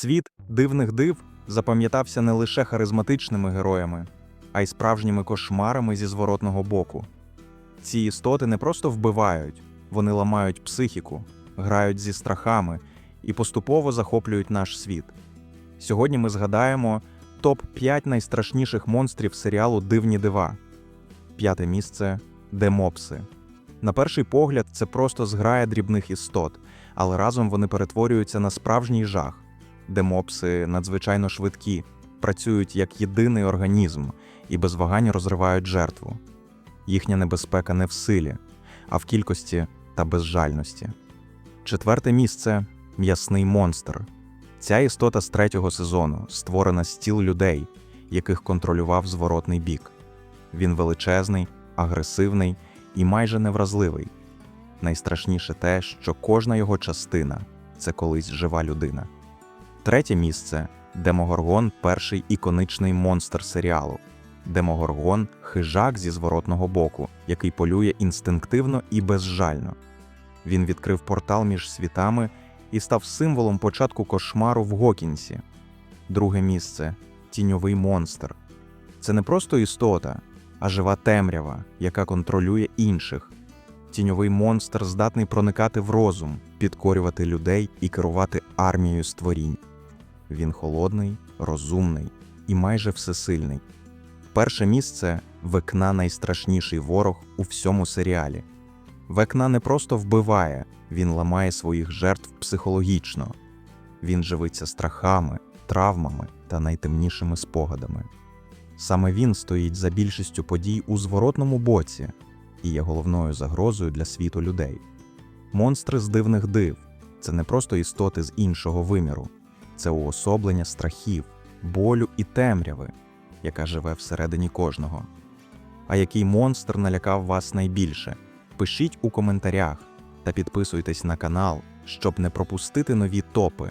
Світ дивних див запам'ятався не лише харизматичними героями, а й справжніми кошмарами зі зворотного боку. Ці істоти не просто вбивають, вони ламають психіку, грають зі страхами і поступово захоплюють наш світ. Сьогодні ми згадаємо топ 5 найстрашніших монстрів серіалу Дивні дива. П'яте місце демопси. На перший погляд, це просто зграя дрібних істот, але разом вони перетворюються на справжній жах. Демопси надзвичайно швидкі, працюють як єдиний організм і без вагань розривають жертву. Їхня небезпека не в силі, а в кількості та безжальності. Четверте місце м'ясний монстр. Ця істота з третього сезону створена з тіл людей, яких контролював зворотний бік. Він величезний, агресивний і майже невразливий. Найстрашніше те, що кожна його частина це колись жива людина. Третє місце Демогоргон перший іконичний монстр серіалу. Демогоргон хижак зі зворотного боку, який полює інстинктивно і безжально. Він відкрив портал між світами і став символом початку кошмару в Гокінсі. Друге місце тіньовий монстр. Це не просто істота, а жива темрява, яка контролює інших. Тіньовий монстр здатний проникати в розум, підкорювати людей і керувати армією створінь. Він холодний, розумний і майже всесильний. Перше місце Векна найстрашніший ворог у всьому серіалі. Векна не просто вбиває, він ламає своїх жертв психологічно. Він живиться страхами, травмами та найтемнішими спогадами. Саме він стоїть за більшістю подій у зворотному боці і є головною загрозою для світу людей. Монстри з дивних див це не просто істоти з іншого виміру, це уособлення страхів, болю і темряви, яка живе всередині кожного. А який монстр налякав вас найбільше? Пишіть у коментарях та підписуйтесь на канал, щоб не пропустити нові топи.